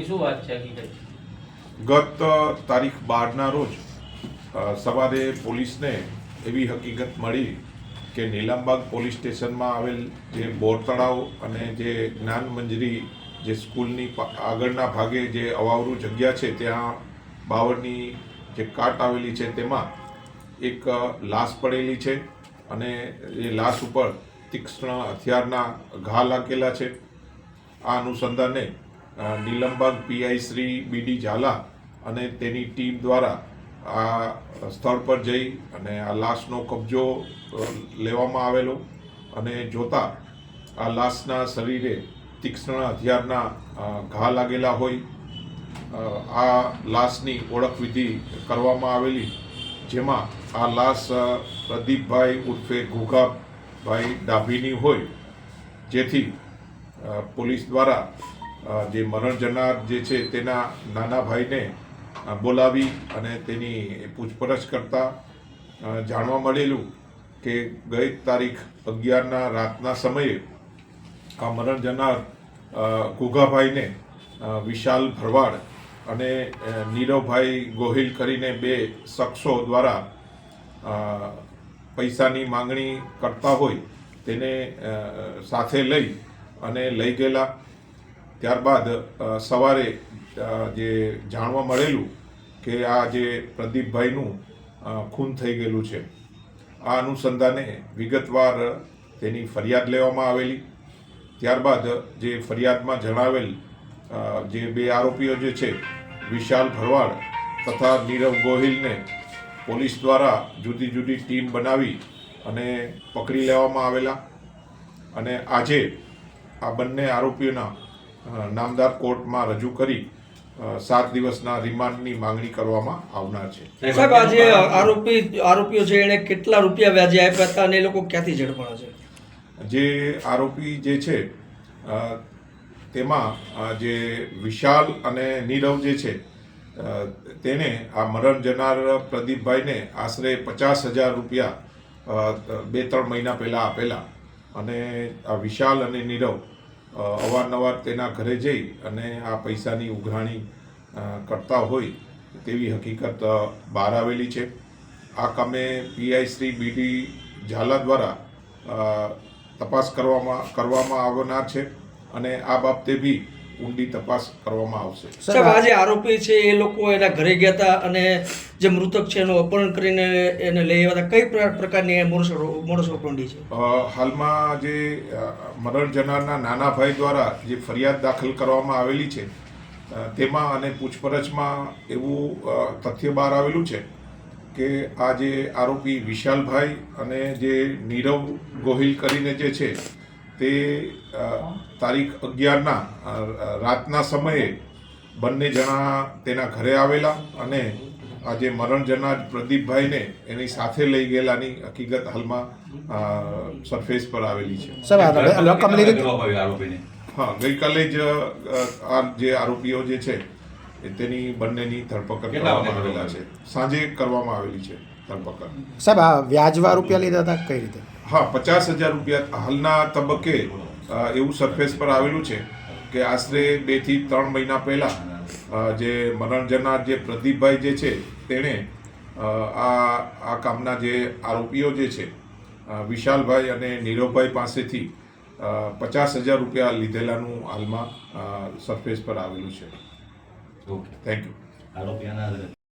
આખી શું વાત છે ગત તારીખ બારના રોજ સવારે પોલીસને એવી હકીકત મળી કે નીલામબાગ પોલીસ સ્ટેશનમાં આવેલ જે બોર તળાવ અને જે જ્ઞાન મંજરી જે સ્કૂલની આગળના ભાગે જે અવાવરું જગ્યા છે, ત્યાં બાવળની જે કાટ આવેલી છે, તેમાં એક લાશ પડેલી છે અને એ લાશ ઉપર તીક્ષ્ણ હથિયારના ઘા લાગેલા છે. આ અનુસંધાને Nilambaug P I Shri B D Zala અને તેની ટીમ દ્વારા આ સ્થળ પર જઈ અને આ લાશનો કબજો લેવામાં આવેલો અને જોતા આ લાશના શરીરે તીક્ષ્ણ હથિયારના ઘા લાગેલા હોય. આ લાશની ઓળખવિધિ કરવામાં આવેલી, જેમાં આ લાશ પ્રદીપભાઈ ઉર્ફે ઘોઘાભાઈ ડાભીની હોય, જેથી પોલીસ દ્વારા જે મરણ જનાર જે છે તેના નાના ભાઈને બોલાવી અને તેની પૂછપરછ કરતા જાણવા મળેલું કે ગઈ તારીખ અગિયારના રાતના સમયે આ મરણ જનાર ગુગાભાઈને વિશાલ ભરવાડ અને નીરવભાઈ ગોહિલ કરીને બે શખ્સો દ્વારા પૈસાની માંગણી કરતા હોય તેને સાથે લઈ અને લઈ ગયેલા. ત્યારબાદ સવારે જે જાણવા મળેલું કે આ જે પ્રદીપભાઈનું ખૂન થઈ ગયેલું છે, આ અનુસંધાને વિગતવાર તેની ફરિયાદ લેવામાં આવેલી. ત્યારબાદ જે ફરિયાદમાં જણાવેલ જે બે આરોપીઓ જે છે, વિશાલ ભરવાડ તથા નીરવ ગોહિલને પોલીસ દ્વારા જુદી જુદી ટીમ બનાવી અને પકડી લેવામાં આવેલા. અને આજે આ બંને આરોપીઓના નામદાર કોર્ટમાં રજૂ કરી સાત દિવસના રિમાન્ડની માંગણી કરવામાં આવનાર છે. સાહેબ આજે આરોપી આરોપીઓ છે એને કેટલા રૂપિયા વ્યાજે આપ્યા હતા અને એ લોકો ક્યાંથી ઝડપાણા છે? જે આરોપી જે છે તેમાં જે વિશાલ અને નીરવ જે છે તેને આ મરણ જનાર પ્રદીપભાઈને આશરે પચાસ હજાર રૂપિયા બે ત્રણ મહિના પહેલાં આપેલા. અને આ વિશાલ અને નીરવ અવારનવાર તેના ઘરે જઈ અને આ પૈસાની ઉઘરાણી કરતા હોય તેવી હકીકત બહાર આવેલી છે. આ કામે પીઆઈ શ્રી બીડી ઝાલા દ્વારા તપાસ કરવામાં કરવામાં આવનાર છે અને આ બાબતે બી ઊંડી તપાસ કરવામાં આવશે. સાહેબ જે આરોપી છે એ લોકો એના ઘરે ગયા હતા અને જે મૃતક છે એનું અપહરણ કરીને એને લઈ આવ્યા હતા. કઈ પ્રકારની એ મોડસ મોડસ ઓપરંડી છે? હાલમાં જે મરણ જનારના નાના ભાઈ દ્વારા જે ફરિયાદ દાખલ કરવામાં આવેલી છે તેમાં અને પૂછપરછમાં એવું તથ્ય બહાર આવેલું છે કે આ જે આરોપી વિશાલભાઈ અને જે નીરવ ગોહિલ કરીને જે છે તે તારીખ અગિયારના રાતના સમયે બંને જણા તેના ઘરે આવેલા અને આ જે મરણ જનાર પ્રદીપભાઈને એની સાથે લઈ ગયેલાની હકીકત હાલમાં સરફેસ પર આવેલી છે. સાહેબ આ રકમ લીધી આરોપીને? હા ગઈકાલે જ આ જે આરોપીઓ જે છે એ તેની બંનેની ધરપકડ કરવામાં આવેલા છે. સાંજે કરવામાં આવેલી છે ધરપકડ. સાહેબ આ વ્યાજવા રૂપિયા લીધા હતા કઈ રીતે? હા પચાસ હજાર રૂપિયા હાલના તબક્કે એવું સરફેસ પર આવેલું છે કે આશરે બેથી ત્રણ મહિના પહેલા જે મનોરંજનના જે પ્રદીપભાઈ જે છે તેણે આ આ કામના જે આરોપીઓ જે છે વિશાલભાઈ અને નીરવભાઈ પાસેથી પચાસ હજાર રૂપિયા લીધેલાનું હાલમાં સરફેસ પર આવેલું છે. ઓકે થેન્ક યુ આરોપી આના